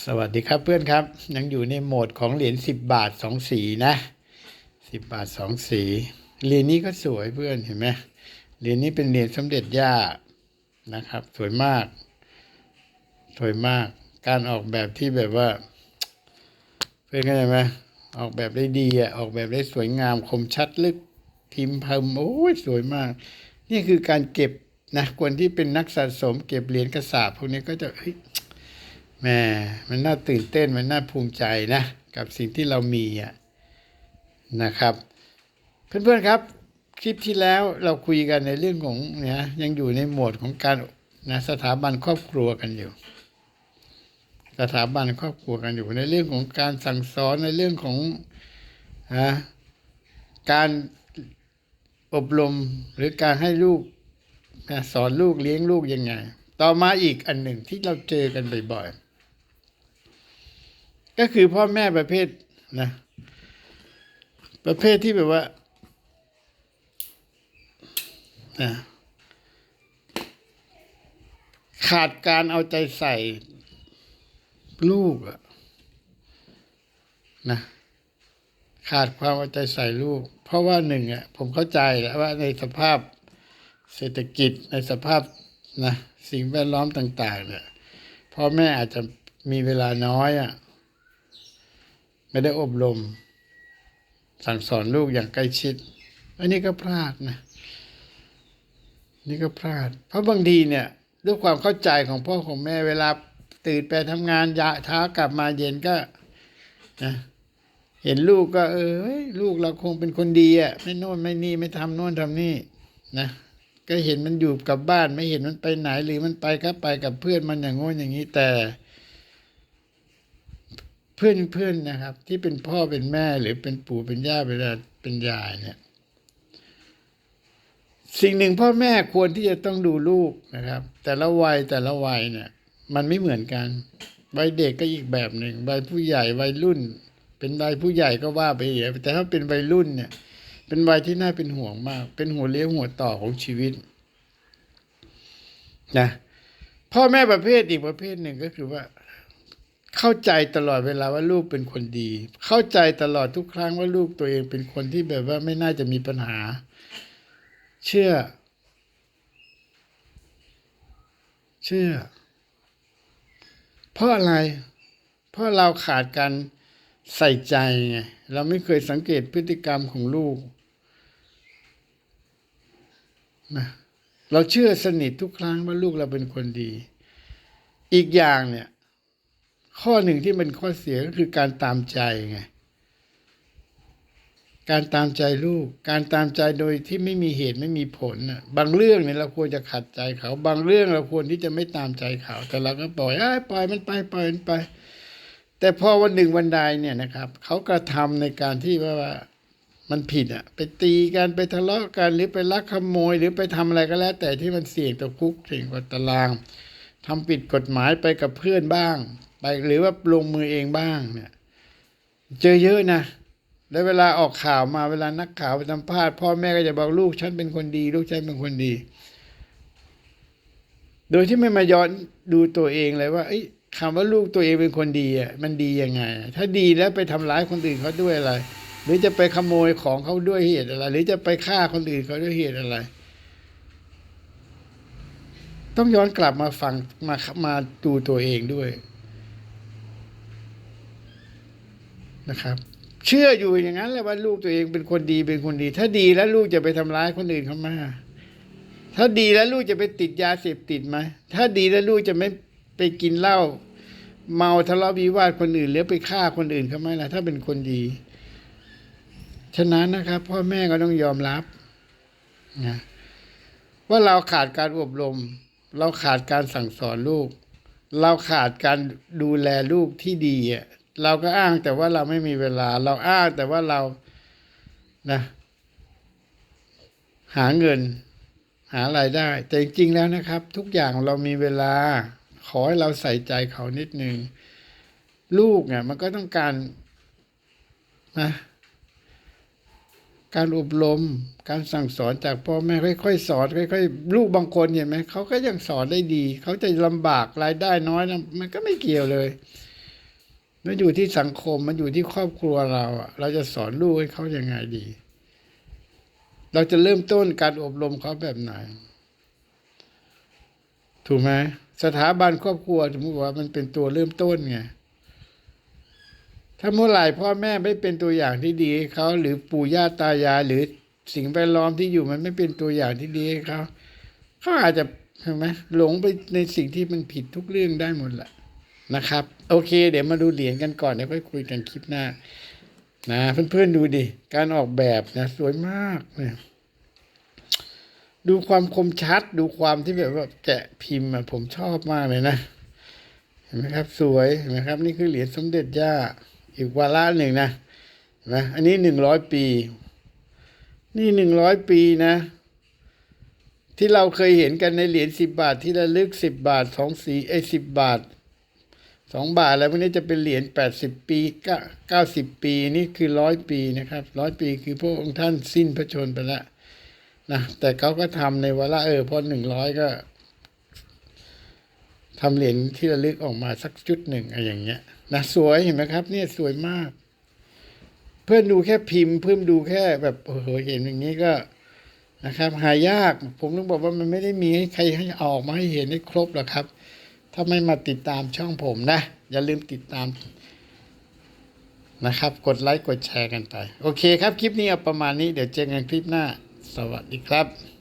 สวัสดีครับเพื่อนครับ ยังอยู่ในโหมดของเหรียญสิบบาทสองสีนะสิบบาทสองสีเหรียญนี้ก็สวยเพื่อนเห็นไหมเหรียญนี้เป็นเหรียญสมเด็จย่านะครับ สวยมาก สวยมาก การออกแบบที่แบบว่า เพื่อนเข้าใจไหมออกแบบได้ดีอะออกแบบได้สวยงามคมชัดลึกพิมพ์พิมพ์โอ้ยสวยมาก นี่คือการเก็บนะคนที่เป็นนักสะสม เก็บเหรียญกระสาบพวกนี้ก็จะเฮ้ย แม่มันน่าตื่นเต้นมันน่าภูมิใจนะ กับสิ่งที่เรามีอะนะครับ เพื่อนๆครับ คลิปที่แล้วเราคุยกันในเรื่องของเนี่ยยังอยู่ในโหมดของการนะสถาบันครอบครัวกันอยู่ สถาบันครอบครัวกันอยู่ ในเรื่องของการสั่งสอนในเรื่องของนะการอบรมหรือการให้ลูกนะสอนลูกเลี้ยงลูกยังไง ต่อมาอีกอันหนึ่งที่เราเจอกันบ่อยๆ ก็คือพ่อแม่ประเภทนะ ประเภทที่แบบว่านะขาดการเอาใจใส่ลูกอะนะขาดความเอาใจใส่ลูก เพราะว่าหนึ่งอะผมเข้าใจแล้วว่าในสภาพเศรษฐกิจในสภาพนะสิ่งแวดล้อมต่าง ๆ เนี่ยพ่อแม่อาจจะมีเวลาน้อยอะ ไม่ได้อบรม สั่งสอนลูกอย่างใกล้ชิด อันนี้ก็พลาดนะ นี่ก็พลาด เพราะบางทีเนี่ยด้วยความเข้าใจของพ่อของแม่เวลาตื่นไปทำงานยะเช้ากลับมาเย็นก็นะเห็นลูกก็ เออลูกเราคงเป็นคนดีอะไม่โน่นไม่นี่ไม่ทำโน่นทำนี่นะก็เห็นมันอยู่กับบ้านไม่เห็นมันไปไหนหรือมันไปก็ไปกับเพื่อนมันอย่างโน้นอย่างนี้แต่ พื่อนเพื่อนนะครับ ที่เป็นพ่อเป็นแม่หรือเป็นปู่เป็นย่าเป็นเป็นยายเนี่ย สิ่งหนึ่งพ่อแม่ควรที่จะต้องดูลูกนะครับ แต่ละวัยแต่ละวัยเนี่ย มันไม่เหมือนกันวัยเด็กก็อีกแบบหนึ่งวัยผู้ใหญ่วัยรุ่น เป็นวัยผู้ใหญ่ก็ว่าไปอย่างแต่ถ้าเป็นวัยรุ่นเนี่ย เป็นวัยที่น่าเป็นห่วงมาก เป็นหัวเลี้ยวหัวต่อของชีวิตนะพ่อแม่ประเภทอีกประเภทหนึ่งก็คือว่า เข้าใจตลอดเวลาว่าลูกเป็นคนดี เข้าใจตลอดทุกครั้งว่าลูกตัวเองเป็นคนที่แบบว่าไม่น่าจะมีปัญหา เชื่อ เชื่อ เพราะอะไร เพราะเราขาดการใส่ใจไงเราไม่เคยสังเกตพฤติกรรมของลูกนะเราเชื่อสนิททุกครั้งว่าลูกเราเป็นคนดี อีกอย่างเนี่ย ข้อหนึ่งที่เป็นข้อเสียก็คือการตามใจไงการตามใจลูก การตามใจโดยที่ไม่มีเหตุไม่มีผลนะบางเรื่องเนี่ยเราควรจะขัดใจเขา บางเรื่องเราควรที่จะไม่ตามใจเขา แต่เราก็ปล่อยอ้ปล่อยมันไปปล่อยมันไป แต่พอวันหนึ่งวันใดเนี่ยนะครับเขากระทำในการที่ว่าวามันผิดอะ ไปตีกันไปทะเลาะกันหรือไปลักขโมย หรือไปทำอะไรก็แล้ว แต่ที่มันเสี่ยงต่อคุกเสี่ยงต่อตารางทำผิดกฎหมายไปกับเพื่อนบ้าง ไปหรือว่าลงมือเองบ้างเนี่ยเจอเยอะนะแล้วเวลาออกข่าวมาเวลานักข่าวไปสัมภาษณ์พ่อแม่ก็จะบอกลูกฉันเป็นคนดี ลูกฉันเป็นคนดี โดยที่ไม่มาย้อนดูตัวเองเลยว่าเอ้คำว่าลูกตัวเองเป็นคนดีอะมันดียังไง ถ้าดีแล้วไปทำร้ายคนอื่นเขาด้วยอะไร หรือจะไปขโมยของเขาด้วยเหตุอะไร หรือจะไปฆ่าคนอื่นเขาด้วยเหตุอะไร ต้องย้อนกลับมาฟังมามาดูตัวเองด้วย นะครับ เชื่ออยู่อย่างนั้นแหละว่าลูกตัวเองเป็นคนดีเป็นคนดี ถ้าดีแล้วลูกจะไปทำร้ายคนอื่นเขามาถ้าดีแล้วลูกจะไปติดยาเสพติดไหมถ้าดีแล้วลูกจะไม่ไปกินเหล้าเมาทะเลาะวิวาทคนอื่นหรือไปฆ่าคนอื่นเขาไหมล่ะถ้าเป็นคนดี ฉะนั้นนะครับ พ่อแม่ก็ต้องยอมรับนะว่าเราขาดการอบรม เราขาดการสั่งสอนลูก เราขาดการดูแลลูกที่ดีอะ เราก็อ้างแต่ว่าเราไม่มีเวลา เราอ้างแต่ว่าเรานะ หาเงิน หารายได้ แต่จริงๆแล้วนะครับ ทุกอย่างเรามีเวลา ขอให้เราใส่ใจเขานิดนึงลูกเนี่ยมันก็ต้องการนะการอบรม การสั่งสอนจากพ่อแม่ค่อยๆสอนค่อยๆลูกบางคนเห็นไหมเขาก็ยังสอนได้ดี เขาจะลำบากรายได้น้อยนะมันก็ไม่เกี่ยวเลย มันอยู่ที่สังคมมันอยู่ที่ครอบครัวเราอะเราจะสอนลูกให้เขายังไงดี เราจะเริ่มต้นการอบรมเขาแบบไหน ถูกไหมสถาบันครอบครัวสมมติว่ามันเป็นตัวเริ่มต้นไงถ้าเมื่อไหร่พ่อแม่ไม่เป็นตัวอย่างที่ดีให้เขาหรือปู่ย่าตายายหรือสิ่งแวดล้อมที่อยู่มันไม่เป็นตัวอย่างที่ดีให้เขาเขาอาจจะเห็นไหมหลงไปในสิ่งที่มันผิดทุกเรื่องได้หมดแหละ นะครับ โอเค เดี๋ยวมาดูเหรียญกันก่อนเดี๋ยวค่อยคุยกันคลิปหน้า นะ เพื่อนๆดูดิ การออกแบบนะ สวยมากเนี่ยดูความคมชัด ดูความที่แบบว่าแกะพิมพ์ผมชอบมากเลยนะ เห็นไหมครับ สวยเห็นไหมครับ นี่คือเหรียญสมเด็จย่า อีกวาระหนึ่งนะเห็นไหมอันนี้หนึ่งร้อยปี นี่หนึ่งร้อยปีนะ ที่เราเคยเห็นกันในเหรียญสิบบาทที่ระลึกสิบบาทสองสีไอ้สิบบาท สองบาทแล้วพวกนี้จะเป็นเหรียญแปดสิบปีเก้าสิบปีนี่คือร้อยปีนะครับร้อยปีคือพระองค์ท่านสิ้นพระชนม์ไปแล้วนะแต่เขาก็ทำในเวลาเออพอหนึ่งร้อยก็ทำเหรียญที่ระลึกออกมาสักจุดหนึ่งอะไรอย่างเงี้ยนะสวยเห็นไหมครับ เนี่ยสวยมาก เพื่อนดูแค่พิมพ์ เพื่อนดูแค่แบบโอ้โหเห็นอย่างนี้ก็นะครับ หายาก ผมต้องบอกว่ามันไม่ได้มีให้ใครให้อออกมาให้เห็นให้ครบหรอกครับ ถ้าไม่มาติดตามช่องผมนะ อย่าลืมติดตามนะครับ กดไลค์กดแชร์กันไป โอเคครับ คลิปนี้เอาประมาณนี้เดี๋ยวเจอกันคลิปหน้า สวัสดีครับ